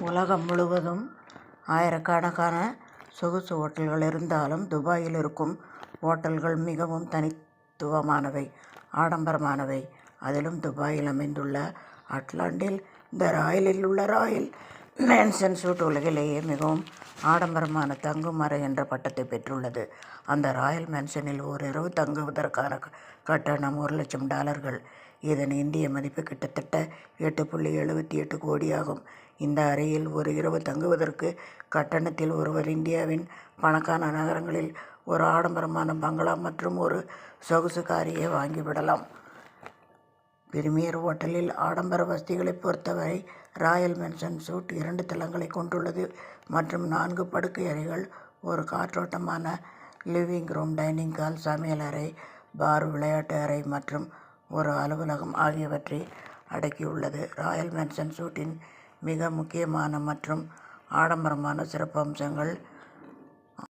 உலகம் முழுவதும் ஆயிரக்கணக்கான சொகுசு ஓட்டல்கள் இருந்தாலும் துபாயில் இருக்கும் ஓட்டல்கள் மிகவும் தனித்துவமானவை ஆடம்பரமானவை. அதிலும் துபாயில் அமைந்துள்ள அட்லாண்டில் த ராயலில் உள்ள ராயல் மேன்சன் சூட் உலகிலேயே மிகவும் ஆடம்பரமான தங்கும் அறை என்ற பட்டத்தை பெற்றுள்ளது. அந்த ராயல் மேன்சனில் ஒரு இரவு தங்குவதற்கான கட்டணம் ஒரு லட்சம் டாலர்கள். இதன் இந்திய மதிப்பு கிட்டத்தட்ட எட்டு புள்ளி எழுபத்தி எட்டு கோடியாகும். இந்த அறையில் ஒரு இரவு தங்குவதற்கு கட்டணத்தில் ஒருவர் இந்தியாவின் பணக்கான நகரங்களில் ஒரு ஆடம்பரமான பங்களா மற்றும் ஒரு சொகுசு காரியை வாங்கிவிடலாம். பிரிமியர் ஹோட்டலில் ஆடம்பர வசதிகளைப் பொறுத்தவரை ராயல் மென்ஷன் சூட் இரண்டு தளங்களைக் கொண்டுள்ளது மற்றும் நான்கு படுக்கை அறைகள் ஒரு காற்றோட்டமான லிவிங் ரூம் டைனிங் ஹால் சமையலறை பார் விளையாட்டு அறை மற்றும் ஒரு அலுவலகம் ஆகியவற்றை அடக்கியுள்ளது. ராயல் மென்ஷன் சூட்டின் மிக முக்கியமான மற்றும் ஆடம்பரமான சிறப்பம்சங்கள்